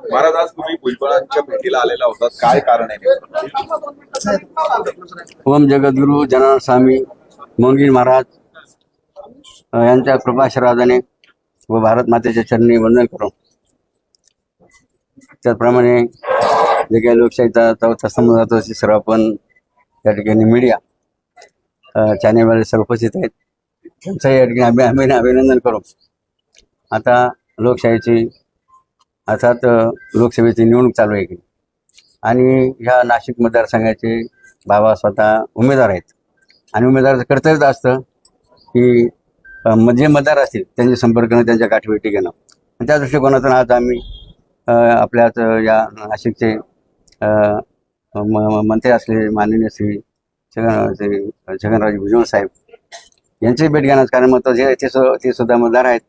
महाराज आज तुम्ही भुजबळांच्या भेटीला आलेला होता काय कारण आहे ओम जगद्गुरु जनार्दन स्वामी मोंगीर महाराज यांच्या कृपाशीर्वादाने व भारत मातेच्या चरणी वंदन करू त्याचप्रमाणे जे काही लोकशाहीचा चौथा स्तंभ जातो सर्व आपण या ठिकाणी मीडिया चॅनेलवाले सर्व उपस्थित आहेत. त्यांचं या ठिकाणी अभि अभिनंदन करू आता लोकशाहीची अर्थात लोकसभेची निवडणूक चालू आहे. की आणि ह्या नाशिक मतदारसंघाचे बाबा स्वतः उमेदवार आहेत. आणि उमेदवाराचं कर्तव्यच असतं की म- जे मतदार असतील त्यांचे संपर्क करणं त्यांच्या गाठीभेटी घेणं. आणि त्या दृष्टिकोनातून आज आम्ही आपल्याच या नाशिकचे म- मंत्री असले माननीय श्री छगन श्री छगनराज भुजबळ साहेब यांची भेट घेण्याचं कारण मग जे ते ते सुद्धा मतदार आहेत.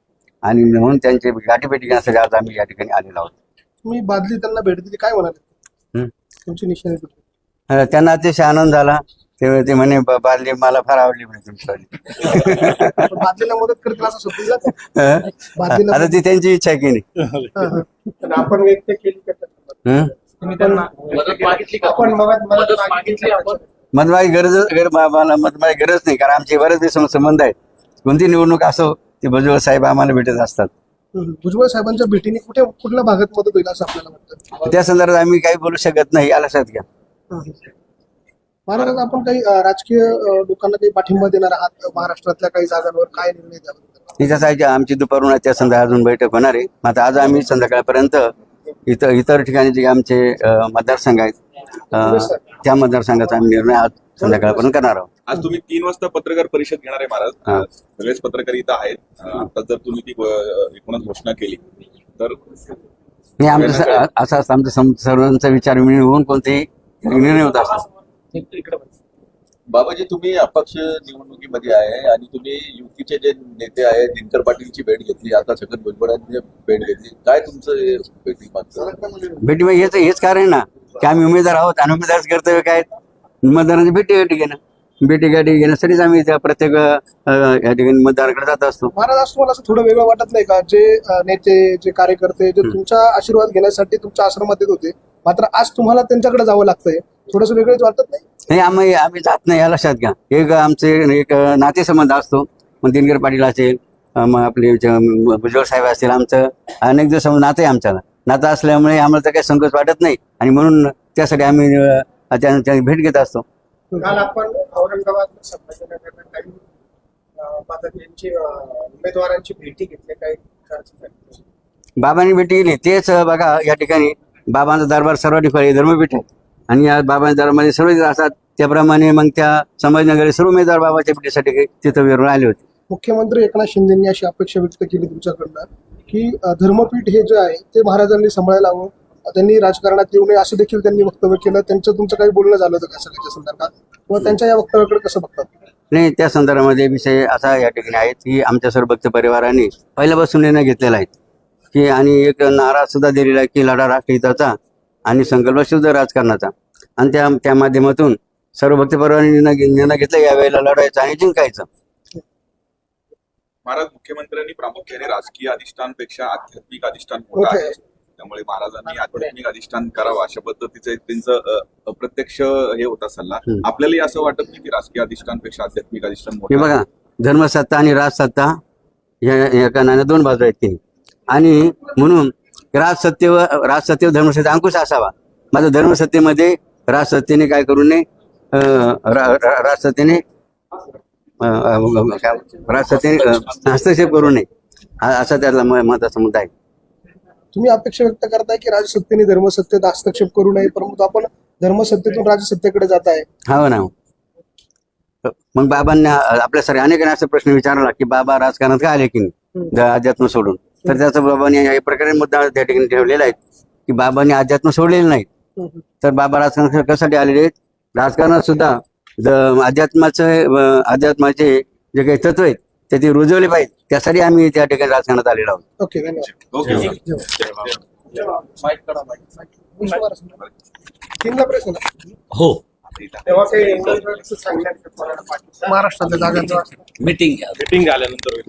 आणि म्हणून त्यांची गाठीभेटी घेण्यासाठी आज आम्ही या ठिकाणी आलेलो आहोत. तुम्ही बादली त्यांना भेट दिली काय म्हणाले? हं. तुमची निशाणी कुठली? अ, त्यांना अतिशय आनंद झाला. ते ते म्हणे "ब- बादली मला फार आवडली म्हणे तुमची पण बादलीला मदत करतील असं जातं. बादलीला आता ती त्यांची इच्छा आहे की नाही. पण आपण व्यक्त केली का? त्याच्याबद्दल? हं? तुम्ही त्यांना मदत मागितली का? आपण मदत मदत मागितली आपण? मतमागी गरज गर- गरज नाही कारण आमचे बरेच दिवस संबंध आहेत. कोणती निवडणूक असो ते भुजबळ साहेब आम्हाला भेटत असतात. भुजबळ साहेबांच्या भेटीने कुठे कुठल्या भागात मदत होईल असं आपल्याला वाटतं? त्या संदर्भात आम्ही काही बोलू शकत नाही या लक्षात घ्या. महाराज आपण काही राजकीय लोकांना काही पाठिंबा देणार आहात? महाराष्ट्रातल्या काही जागांवर काय निर्णय द्यावा? त्याच्यासाठी आमची दुपारून त्या संदर्भात अजून बैठक होणार आहे. आता आज आम्ही संध्याकाळपर्यंत इतर इतर ठिकाणी जे आमचे मतदारसंघ आहेत त्या मतदारसंघाचा आम्ही निर्णय आज संध्याकाळपर्यंत करणार आहोत. आज तुम्ही तीन वाजता पत्रकार परिषद घेणार आहे महाराज. हा. सगळेच पत्रकार इथं आहेत. आता जर तुम्ही ती एकूणच घोषणा केली तर नाही आमचं असा असतं आमचं सर्वांचा विचार होऊन कोणतेही निर्णय होत असतात. बाबाजी तुम्ही अपक्ष निवडणुकीमध्ये आहे आणि तुम्ही युतीचे जे नेते आहेत दिनकर पाटीलची भेट घेतली आता छगन भुजबळांची भेट घेतली. काय तुमचं हे भेटी मागचं भेटी मग हेच हेच कारण ना. की आम्ही उमेदवार आहोत आणि उमेदवार कर्तव्य काय? मतदारांची भेटी गाठी घेणं. भेटी गाठी घेण्यासाठीच आम्ही त्या प्रत्येक अ, या ठिकाणी मतदाराकडे जात असतो. महाराज असं तुम्हाला असं थोडं वेगळं वाटत नाही का? जे अं, नेते जे कार्यकर्ते जे तुमचा आशीर्वाद घेण्यासाठी तुमच्या आश्रमात येत होते. मात्र आज तुम्हाला त्यांच्याकडे जावं लागतंय. थोडंसं वेगळंच वाटत नाही? नाही आम्ही आम्ही जात नाही या लक्षात घ्या. एक आमचे एक नातेसंबंध असतो. मग दिनकर पाटील असेल अ, मग आपले जे भुजबळ साहेब असतील आमचं अनेक दिवस नातं आहे आमच्याला. नातं असल्यामुळे आम्हाला तर काही संकोच वाटत नाही. आणि म्हणून त्यासाठी आम्ही त्यांची भेट घेत असतो. काल आपण औरंगाबाद काही यांची उमेदवारांची भेटी घेतली काही. बाबांनी भेटी गेली तेच बघा या ठिकाणी बाबांचा दरबार सर्व ठिकाणी धर्मपीठ आहे. आणि या बाबांच्या दरबारामध्ये सर्व असतात. त्याप्रमाणे मग त्या संभाजीनगर सर्व उमेदवार बाबाच्या भेटीसाठी तिथं विरून आले होते. मुख्यमंत्री एकनाथ शिंदेनी अशी अपेक्षा व्यक्त केली तुमच्याकडनं. की धर्मपीठ हे जे आहे ते महाराजांनी सांभाळायला हवं. त्यांनी राजकारणात येऊ नये असं देखील त्यांनी वक्तव्य केलं. त्यांचं तुमचं काही बोलणं झालं होतं का सगळ्याच्या संदर्भात? किंवा त्यांच्या या वक्तव्याकडे कसं बघतात? नाही त्या संदर्भामध्ये विषय असा या ठिकाणी आहे की आमच्या सर्व भक्त परिवाराने पहिल्यापासून निर्णय घेतलेला आहे की आणि एक नारा सुद्धा दिलेला आहे की लढा राष्ट्रहिताचा आणि संकल्प शुद्ध राजकारणाचा. आणि त्या त्या माध्यमातून सर्व भक्त परिवाराने निर्णय निर्णय घेतला यावेळेला लढायचं आणि जिंकायचं. महाराज मुख्यमंत्र्यांनी प्रामुख्याने राजकीय अधिष्ठानपेक्षा आध्यात्मिक अधिष्ठान मोठं आहे. त्यामुळे महाराजांनी आध्यात्मिक अधिष्ठान करावं अशा पद्धतीचं एक त्यांचं अप्रत्यक्ष हे होता सल्ला. आपल्यालाही असं वाटत नाही की राजकीय अधिष्ठानपेक्षा आध्यात्मिक अधिष्ठान हे मोठं आहे. बघा धर्मसत्ता आणि राजसत्ता या नाण्या दोन बाजू आहेत तिन्ही आणि म्हणून राजसत्तेवर राजसत्तेवर धर्मसत्ता अंकुश असावा माझं धर्मसत्तेमध्ये राजसत्तेने काय करू नये अं, रा- रा- राजसत्तेने हस्तक्षेप करू नये. हा- असा त्यातला महत्त्वाचा मुद्दा आहे. तुम्ही अपेक्षा व्यक्त करताय की राजसत्तेने धर्मसत्तेत हस्तक्षेप करू नये परंतु आपण धर्मसत्तेतून राजसत्तेकडे जात आहे. हो ना. मग बाबांना आपल्यासारखे अनेकांना असा प्रश्न विचारला की बाबा राजकारणात का आले की नाही? अध्यात्म सोडून. तर त्याचा बाबांनी या प्रकारे मुद्दा त्या ठिकाणी ठेवलेला आहे की बाबांनी अध्यात्म सोडलेलं नाही तर बाबा राजकारणात कशासाठी आलेले आहेत? राजकारणात सुद्धा अध्यात्माचं अध्यात्माचे जे काही तत्व आहेत ते ते रुजवले पाहिजे त्यासाठी आम्ही त्या ठिकाणी राजकारणात आलेलो आहोत. ओके धन्यवाद. हो. तेव्हा काही महाराष्ट्रातल्या जागांचा मीटिंग घ्या. मीटिंग झाल्यानंतर